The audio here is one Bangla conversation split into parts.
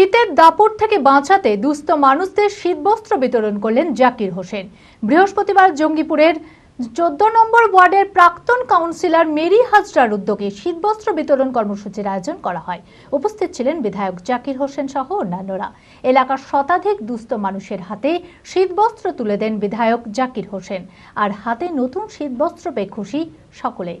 শীতের দাপট থেকে বাঁচাতে দুস্থ মানুষদের শীতবস্ত্র বিতরণ করলেন জাকির হোসেন। বৃহস্পতিবার জঙ্গিপুরের চোদ্দ নম্বর ওয়ার্ডের প্রাক্তন কাউন্সিলর মেরি হাজরার উদ্যোগে শীতবস্ত্র বিতরণ কর্মসূচির আয়োজন করা হয়। উপস্থিত ছিলেন বিধায়ক জাকির হোসেন সহ অন্যান্যরা। এলাকার শতাধিক দুস্থ মানুষের হাতে শীতবস্ত্র তুলে দেন বিধায়ক জাকির হোসেন। আর হাতে নতুন শীতবস্ত্র পেয়ে খুশি সকলেই।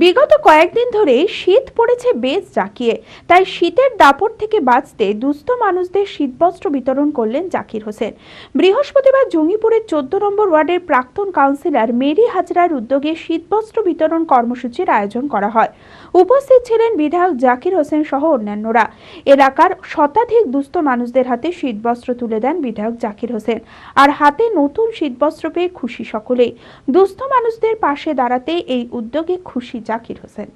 বিগত কয়েকদিন ধরে শীত পড়েছে বেশ জাকিয়ে। তাই শীতের দাপট থেকে বাঁচতে দুস্থ মানুষদের শীতবস্ত্র বিতরণ করলেন জাকির হোসেন। বৃহস্পতিবার জঙ্গিপুরের চোদ্দ নম্বর ওয়ার্ডের প্রাক্তন কাউন্সিলর মেরি হাজরার উদ্যোগে শীতবস্ত্র বিতরণ কর্মসূচির আয়োজন করা হয়। উপস্থিত ছিলেন বিধায়ক জাকির হোসেন সহ অন্যান্যরা। এলাকার শতাধিক দুস্থ মানুষদের হাতে শীতবস্ত্র তুলে দেন বিধায়ক জাকির হোসেন। আর হাতে নতুন শীতবস্ত্র পেয়ে খুশি সকলেই। দুস্থ মানুষদের পাশে দাঁড়াতে এই উদ্যোগে খুশি জাকির হোসেন।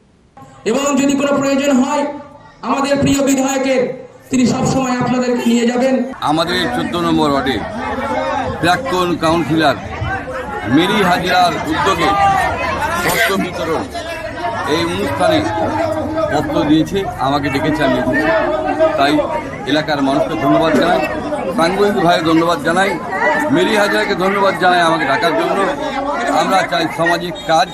এবং যদি কোনো প্রয়োজন হয় আমাদের প্রিয় বিধায়কের তিনি সবসময় আপনাদের নিয়ে যাবেন। আমাদের চোদ্দ নম্বর ওয়ার্ডে প্রাক্তন কাউন্সিলর মেরি হাজিরার উদ্যোগে বস্ত্র বিতরণ এই অনুষ্ঠানে বস্ত্র দিয়েছে আমাকে ডেকেছে আমি। তাই এলাকার মানুষকে ধন্যবাদ জানাই সাংবাদিক ভাই ধন্যবাদ জানাই মেরি হাজিরাকে ধন্যবাদ জানাই আমাকে ডাকার জন্য। আমরা চাই সামাজিক কাজ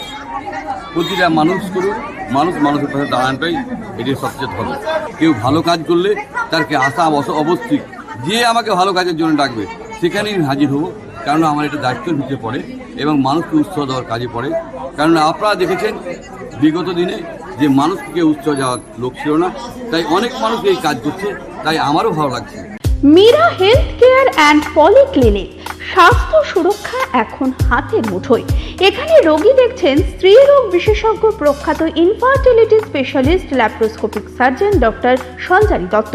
প্রতিটা মানুষ করুক, মানুষ মানুষের পাশে দাঁড়ানোটাই এটি সবচেয়ে হবে। কেউ ভালো কাজ করলে তারকে আশা অবশ্যই যে আমাকে ভালো কাজের জন্য ডাকবে, সেখানেই আমি হাজির হব কারণ আমার এটা দায়িত্বের ভিতরে পড়ে এবং মানুষকে উৎসাহ দেওয়ার কাজে পড়ে। কারণ আপনারা দেখেছেন, বিগত দিনে যে মানুষকে উৎসাহ যাওয়ার লোক ছিল না, তাই অনেক মানুষ এই কাজ করছে, তাই আমারও ভালো লাগছে। Meera health care and polyclinic স্বাস্থ্য সুরক্ষা এখন হাতে মুঠোয়। এখানে রোগী দেখছেন স্ত্রী রোগ বিশেষজ্ঞ প্রখ্যাত infertility specialist laparoscopic surgeon doctor Sanchari Dutta.